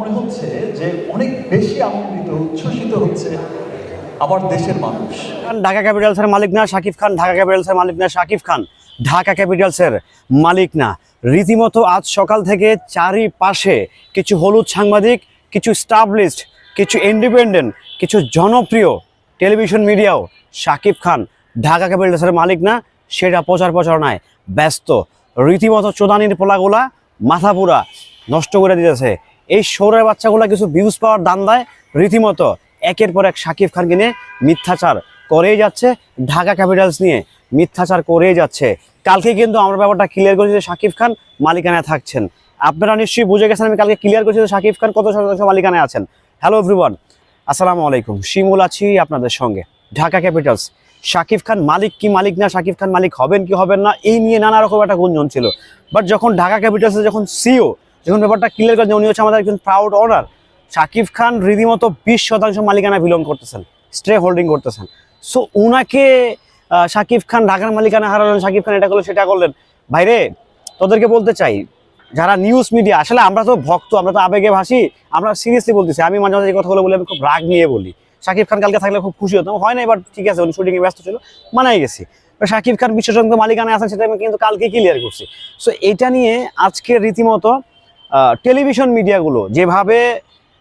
মনে হচ্ছে যে অনেক বেশি আনন্দিত, উচ্ছ্বসিত হচ্ছে আমার দেশের মানুষ। ঢাকা ক্যাপিটালসের মালিক না শাকিব খান, ঢাকা ক্যাপিটালসের মালিক না শাকিব খান, ঢাকা ক্যাপিটালসের মালিক না। রীতিমতো আজ সকাল থেকে চারিপাশে কিছু হলুদ সাংবাদিক, কিছু স্টাবলিস্ট, কিছু ইন্ডিপেন্ডেন্ট, কিছু জনপ্রিয় টেলিভিশন মিডিয়াও শাকিব খান, ঢাকা ক্যাপিটালসের মালিক না, সেটা প্রচার প্রচারণায় ব্যস্ত। রীতিমতো চোদানির পোলাগুলা মাথা পুরা নষ্ট করে দিতেছে এই শোরের বাচ্চাগুলো কিছু ভিউজ পাওয়ার দান দেয় রীতিমতো একের পর এক শাকিব খানকে নিয়ে মিথ্যাচার করেই যাচ্ছে। ঢাকা ক্যাপিটালস নিয়ে মিথ্যাচার করেই যাচ্ছে। কালকে কিন্তু আমরা ব্যাপারটা ক্লিয়ার করেছি যে শাকিব খান মালিকানায় থাকছেন। আপনারা নিশ্চয়ই বুঝে গেছেন আমি কালকে ক্লিয়ার করেছি যে শাকিব খান কত শতাংশ মালিকানায় আছেন। হ্যালো এভরিওয়ান আসসালামু আলাইকুম। শিমুল আছি আপনাদের সঙ্গে। ঢাকা ক্যাপিটালস শাকিব খান মালিক কি মালিক না, শাকিব খান মালিক হবেন কি হবেন না, এই নিয়ে নানা রকম একটা গুঞ্জন ছিল। বাট যখন ঢাকা ক্যাপিটালসে যখন সিও যখন ব্যাপারটা ক্লিয়ার করেন যে উনি হচ্ছে আমাদের একজন প্রাউড অনার শাকিব খান রীতিমতো বিশ শতাংশ মালিকানা বিলং করতেছেন স্ট্রে হোল্ডিং করতেছেন। সো উনাকে শাকিব খান ঢাকার মালিকানা হারালেন শাকিব খান এটা করলেন, সেটা করলেন। ভাইরে, তোদেরকে বলতে চাই, যারা নিউজ মিডিয়া আসলে আমরা তো ভক্ত, আমরা তো আবেগে ভাসি, আমরা সিরিয়াসলি বলতেছি, আমি মাঝে মাঝে এই কথাগুলো বলি, আমি খুব রাগ নিয়ে বলি। শাকিব খান কালকে থাকলে খুব খুশি হতাম, হয় না এবার ঠিক আছে, উনি শুটিংয়ে ব্যস্ত ছিল মানাই গেছি। শাকিব খান বিশ্বসংঘ মালিকানা আছেন, সেটা আমি কিন্তু কালকে ক্লিয়ার করছি। সো এটা নিয়ে আজকে রীতিমতো টেলিভিশন মিডিয়াগুলো যেভাবে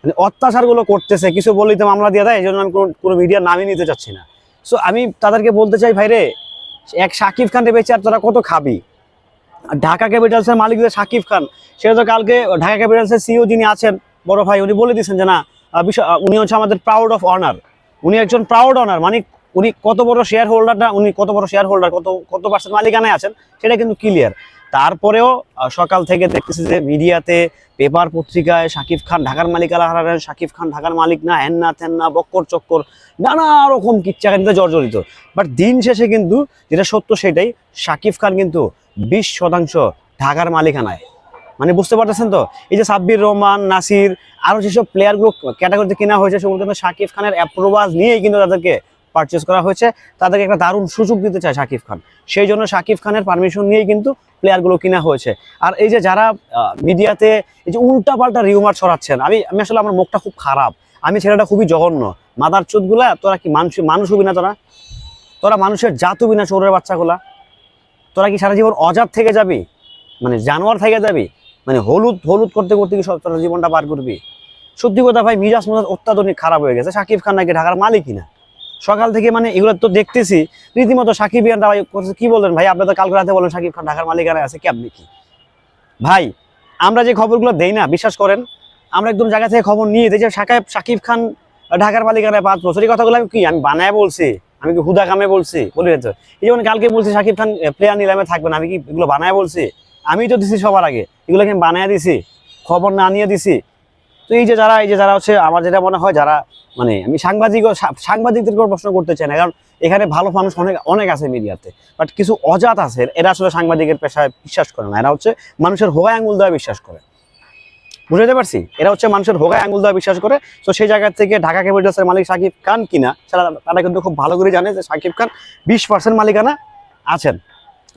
মানে অত্যাচারগুলো করতেছে, কিছু বললেই তো মামলা দিয়ে দেয়, এই জন্য আমি কোনো কোনো মিডিয়ার নামই নিতে চাচ্ছি না। সো আমি তাদেরকে বলতে চাই, ভাইরে, এক শাকিব খানকে বেঁচে আর তোরা কত খাবি? ঢাকা ক্যাপিটালসের মালিক যে শাকিব খান, সেটা তো কালকে ঢাকা ক্যাপিটালসের সিও যিনি আছেন, বড় ভাই, উনি বলে দিয়েছেন যে, না উনি হচ্ছে আমাদের প্রাউড অফ অনার উনি একজন প্রাউড অনার মানে উনি কত বড় শেয়ার হোল্ডারটা উনি কত বড় শেয়ার হোল্ডার কত কত পার্সেন্ট মালিকানায় আছেন, সেটা কিন্তু ক্লিয়ার তারপরেও সকাল থেকে দেখতেছি যে মিডিয়াতে পেপার পত্রিকায় শাকিব খান, ঢাকার মালিকানা হারালেন শাকিব খান, ঢাকার মালিক না হ্যান না না, বক্কর চক্কর, নানা রকম কিচ্ছা কিন্তু জর্জরিত। বাট দিন শেষে কিন্তু যেটা সত্য সেটাই, শাকিব খান কিন্তু বিশ শতাংশ ঢাকার মালিকানায়। মানে বুঝতে পারতেছেন তো? এই যে সাব্বির রহমান, নাসির আরও যেসব প্লেয়ারগুলো ক্যাটাগরিতে কেনা হয়েছে, সেগুলো কিন্তু শাকিব খানের অ্যাপ্রোভাল নিয়েই কিন্তু তাদেরকে পারচেস করা হয়েছে। তাদেরকে একটা দারুণ সুযোগ দিতে চায় শাকিব খান। সেই জন্য শাকিব খানের পারমিশন নিয়েই কিন্তু প্লেয়ারগুলো কিনা হয়েছে। আর এই যে যারা মিডিয়াতে এই যে উল্টাপাল্টা রিউমার ছড়াচ্ছেন, আমি আমি আসলে আমার মুখটা খুব খারাপ। আমি ছেলেটা খুবই জঘন্য। মাদার চোদগুলা তোরা কি মানুষ মানুষ হবি না তোরা? তোরা মানুষের জাত হবি না চোরের বাচ্চাগুলা? তোরা কি সারা জীবন অজাত থেকে যাবি? মানে জানোয়ার থেকে যাবি? মানে হলুদ হলুদ করতে করতে কি সব তোরা জীবনটা পার করবি? সত্যি কথা ভাই, মিজাজ মজাজ অত্যাধুনিক, খারাপ হয়ে গেছে। সাকিব খান নাকি ঢাকার মালিকই না সকাল থেকে মানে এগুলো তো দেখতেছি। রীতিমতো সাকিব কি বললেন ভাই? আপনি তো কালকে রাতে বলেন সাকিব খান ঢাকার মালিকানায় আছে, কি আপনি কি? ভাই, আমরা যে খবরগুলো দেই না, বিশ্বাস করেন, আমরা একদম জায়গা থেকে খবর নিয়ে দিই যে সাকিব সাকিব খান ঢাকার মালিকানায় পাঁচ বছর। এই কথাগুলো আমি কি, আমি বানায় বলছি? আমি কি হুদা কামে বলছি? বলি তো। এই যেমন কালকে বলছি সাকিব খান প্লেয়ার নিলামে থাকবে না আমি কি এগুলো বানায় বলছি? আমি তো দিছি সবার আগে। এগুলো কি আমি বানায় দিছি, খবর না নিয়ে দিছি তো এই যে যারা, এই যে যারা হচ্ছে, আমার যেটা মনে হয় যারা মানে আমি সাংবাদিক সাংবাদিকদের সাংবাদিকদেরকেও প্রশ্ন করতে চাই না, কারণ এখানে ভালো মানুষ অনেক অনেক আছে মিডিয়াতে বাট কিছু অজাত আছে, এরা আসলে সাংবাদিকের পেশায় বিশ্বাস করে না, এরা হচ্ছে মানুষের হোগায় আঙুল দেওয়া বিশ্বাস করে। বুঝতে পারছি? এরা হচ্ছে মানুষের হোগায় আঙুল দেওয়া বিশ্বাস করে, তো সেই জায়গা থেকে ঢাকা ক্যাপিটালসের মালিক সাকিব খান কিনা, সেটা তারা কিন্তু খুব ভালো করে জানে যে সাকিব খান বিশ পার্সেন্ট মালিকানা আছেন।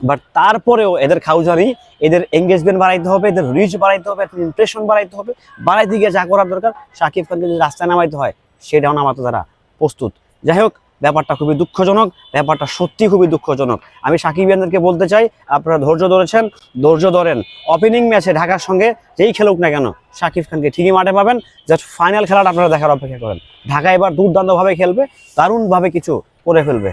বাট তারপরেও এদের খাউজারি এদের এঙ্গেজমেন্ট বাড়াইতে হবে, এদের রিচ বাড়াইতে হবে, এদের ইমপ্রেশন বাড়াইতে হবে। বাড়াইতে গিয়ে যা করার দরকার, সাকিব খানকে যদি রাস্তায় নামাইতে হয়, সেটাও নামাতে তারা প্রস্তুত। যাই হোক, ব্যাপারটা খুবই দুঃখজনক, ব্যাপারটা সত্যি খুবই দুঃখজনক। আমি সাকিবিয়ানদেরকে বলতে চাই, আপনারা ধৈর্য ধরেছেন, ধৈর্য ধরেন। ওপেনিং ম্যাচে ঢাকার সঙ্গে যেই খেলুক না কেন, সাকিব খানকে ঠিকই মাঠে পাবেন। জাস্ট ফাইনাল খেলাটা আপনারা দেখার অপেক্ষা করেন। ঢাকা এবার দুর্দান্তভাবে খেলবে, দারুণভাবে কিছু করে ফেলবে।